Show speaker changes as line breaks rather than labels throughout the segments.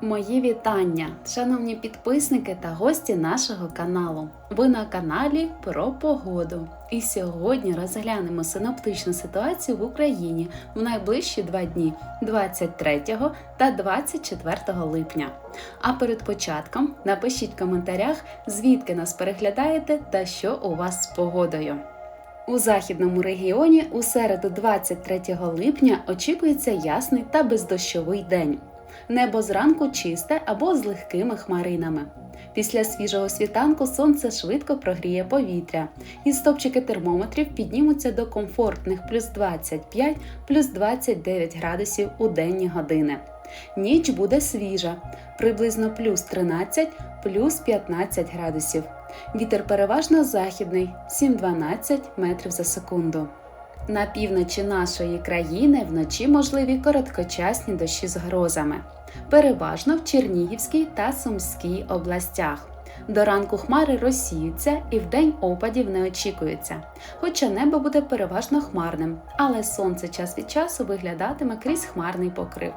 Мої вітання, шановні підписники та гості нашого каналу. Ви на каналі про погоду. І сьогодні розглянемо синоптичну ситуацію в Україні в найближчі два дні 23 та 24 липня. А перед початком напишіть в коментарях, звідки нас переглядаєте та що у вас з погодою. У західному регіоні у середу 23 липня очікується ясний та бездощовий день. Небо зранку чисте або з легкими хмаринами. Після свіжого світанку сонце швидко прогріє повітря, і стопчики термометрів піднімуться до комфортних плюс 25 плюс 29 градусів у денні години. Ніч буде свіжа, приблизно плюс 13 плюс 15 градусів. Вітер переважно західний 7-12 метрів за секунду. На півночі нашої країни вночі можливі короткочасні дощі з грозами, переважно в Чернігівській та Сумській областях. До ранку хмари розсіються і вдень опадів не очікується, хоча небо буде переважно хмарним, але сонце час від часу виглядатиме крізь хмарний покрив,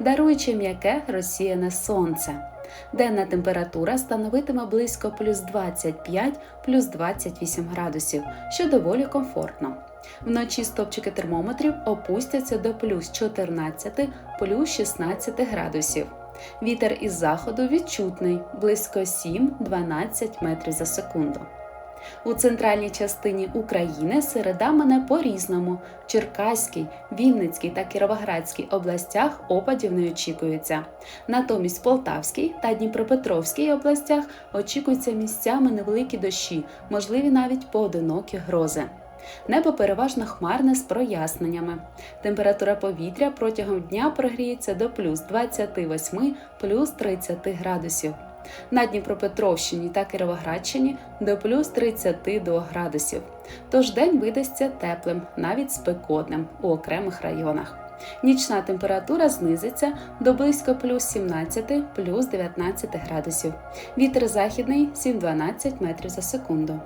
даруючи м'яке розсіяне сонце. Денна температура становитиме близько плюс 25 плюс 28 градусів, що доволі комфортно. Вночі стопчики термометрів опустяться до плюс 14 плюс 16 градусів. Вітер із заходу відчутний близько 7-12 метрів за секунду. У центральній частині України середа мене по-різному. В Черкаській, Вінницькій та Кіровоградській областях опадів не очікується. Натомість в Полтавській та Дніпропетровській областях очікуються місцями невеликі дощі, можливі навіть поодинокі грози. Небо переважно хмарне з проясненнями. Температура повітря протягом дня прогріється до плюс 28 плюс 30 градусів. На Дніпропетровщині та Кіровоградщині до плюс 32 градусів. Тож день видасться теплим, навіть спекотним у окремих районах. Нічна температура знизиться до близько плюс 17 плюс 19 градусів. Вітер західний 7-12 метрів за секунду.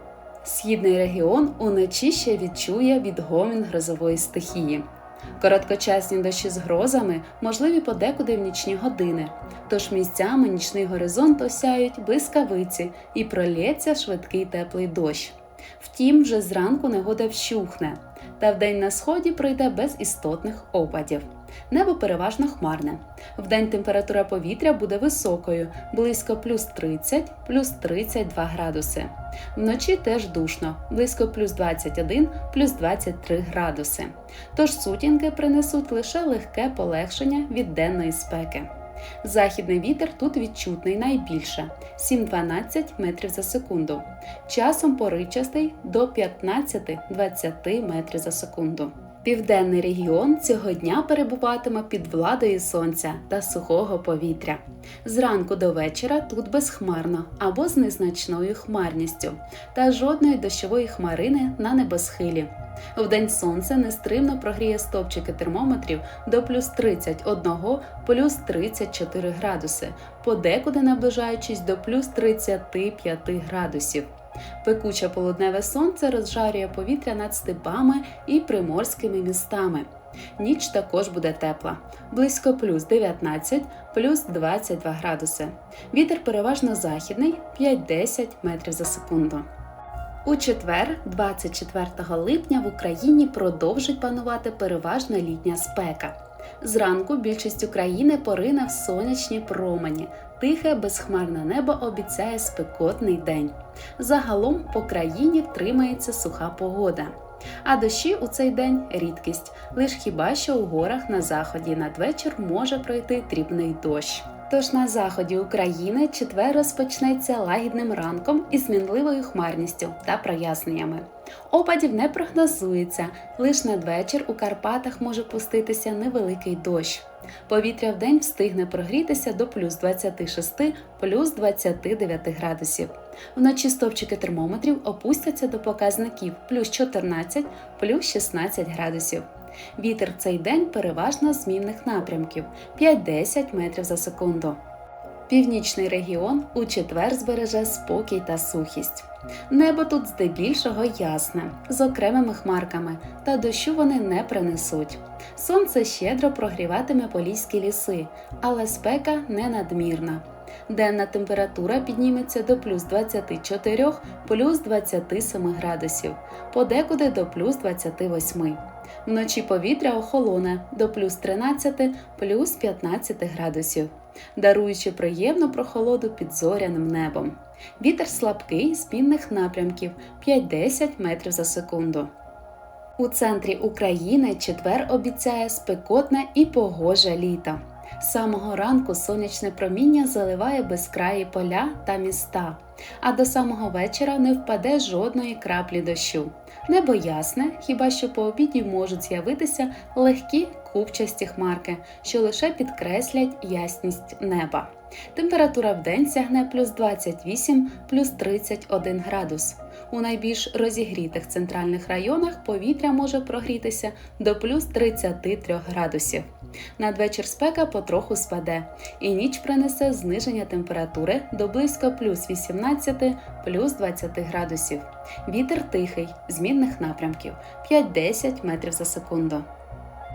Східний регіон уночі ще відчує відгомін грозової стихії. Короткочасні дощі з грозами можливі подекуди в нічні години, тож місцями нічний горизонт осяють блискавиці і пролється швидкий теплий дощ. Втім, вже зранку негода вщухне, та вдень на сході пройде без істотних опадів. Небо переважно хмарне. Вдень температура повітря буде високою, близько плюс 30, плюс 32 градуси. Вночі теж душно, близько плюс 21, плюс 23 градуси. Тож сутінки принесуть лише легке полегшення від денної спеки. Західний вітер тут відчутний найбільше 7-12 метрів за секунду. Часом поривчастий до 15-20 метрів за секунду. Південний регіон цього дня перебуватиме під владою сонця та сухого повітря. Зранку до вечора тут безхмарно або з незначною хмарністю, та жодної дощової хмарини на небосхилі. Вдень сонце нестримно прогріє стопчики термометрів до плюс 31 плюс 34 градуси, подекуди наближаючись до плюс 35 градусів. Пекуче полудневе сонце розжарює повітря над степами і приморськими містами. Ніч також буде тепла, близько плюс 19, плюс 22 градуси. Вітер переважно західний 5-10 метрів за секунду. У четвер, 24 липня, в Україні продовжить панувати переважна літня спека. Зранку більшість України порине в сонячні промені. Тихе безхмарне небо обіцяє спекотний день. Загалом по країні втримається суха погода. А дощі у цей день рідкість, лиш хіба що у горах на заході надвечір може пройти дрібний дощ. Тож на заході України четвер розпочнеться лагідним ранком із мінливою хмарністю та проясненнями. Опадів не прогнозується, лише надвечір у Карпатах може пуститися невеликий дощ. Повітря в день встигне прогрітися до плюс 26, плюс 29 градусів. Вночі стовпчики термометрів опустяться до показників плюс 14, плюс 16 градусів. Вітер в цей день переважно змінних напрямків 5-10 метрів за секунду. Північний регіон у четвер збереже спокій та сухість. Небо тут здебільшого ясне, з окремими хмарками, та дощу вони не принесуть. Сонце щедро прогріватиме поліські ліси, але спека не надмірна. Денна температура підніметься до плюс 24, плюс 27 градусів, подекуди до плюс 28. Вночі повітря охолоне до плюс 13, плюс 15 градусів, даруючи приємну прохолоду під зоряним небом. Вітер слабкий з пінних напрямків 5-10 метрів за секунду. У центрі України четвер обіцяє спекотне і погоже літо. З самого ранку сонячне проміння заливає безкраї поля та міста, а до самого вечора не впаде жодної краплі дощу. Небо ясне, хіба що по обіді можуть з'явитися легкі купчасті хмарки, що лише підкреслять ясність неба. Температура в день сягне плюс 28, плюс 31 градус. У найбільш розігрітих центральних районах повітря може прогрітися до плюс 33 градусів. Надвечір спека потроху спаде, і ніч принесе зниження температури до близько плюс 18, плюс 20 градусів. Вітер тихий, змінних напрямків 5-10 метрів за секунду.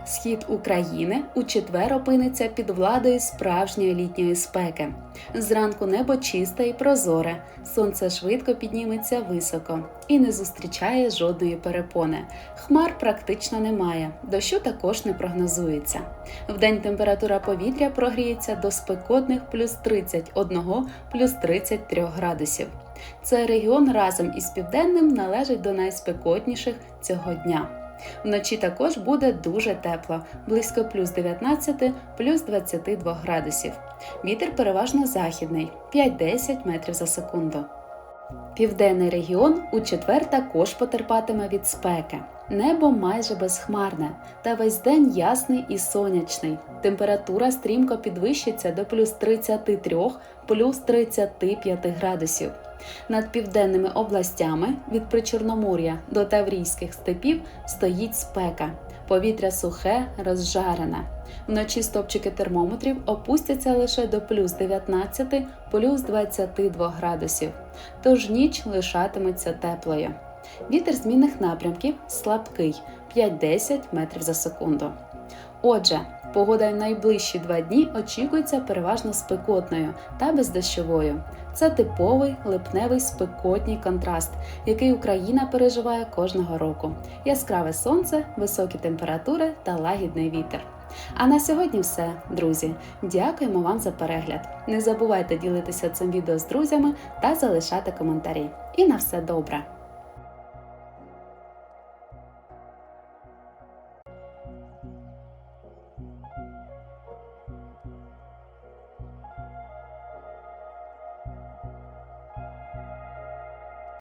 Схід України у четвер опиниться під владою справжньої літньої спеки. Зранку небо чисте і прозоре, сонце швидко підніметься високо і не зустрічає жодної перепони. Хмар практично немає, дощу також не прогнозується. Вдень температура повітря прогріється до спекотних плюс 31, плюс 33 градусів. Цей регіон разом із південним належить до найспекотніших цього дня. Вночі також буде дуже тепло, близько плюс 19, плюс 22 градусів. Вітер переважно західний 5-10 метрів за секунду. Південний регіон у четвер також потерпатиме від спеки. Небо майже безхмарне, та весь день ясний і сонячний. Температура стрімко підвищиться до плюс 33, плюс 35 градусів. Над південними областями від Причорномор'я до Таврійських степів стоїть спека. Повітря сухе, розжарене. Вночі стопчики термометрів опустяться лише до плюс 19, плюс 22 градусів. Тож ніч лишатиметься теплою. Вітер змінних напрямків слабкий 5-10 метрів за секунду. Отже, погода в найближчі два дні очікується переважно спекотною та бездощовою. Це типовий липневий спекотній контраст, який Україна переживає кожного року. Яскраве сонце, високі температури та лагідний вітер. А на сьогодні все, друзі. Дякуємо вам за перегляд. Не забувайте ділитися цим відео з друзями та залишати коментарі. І на все добре!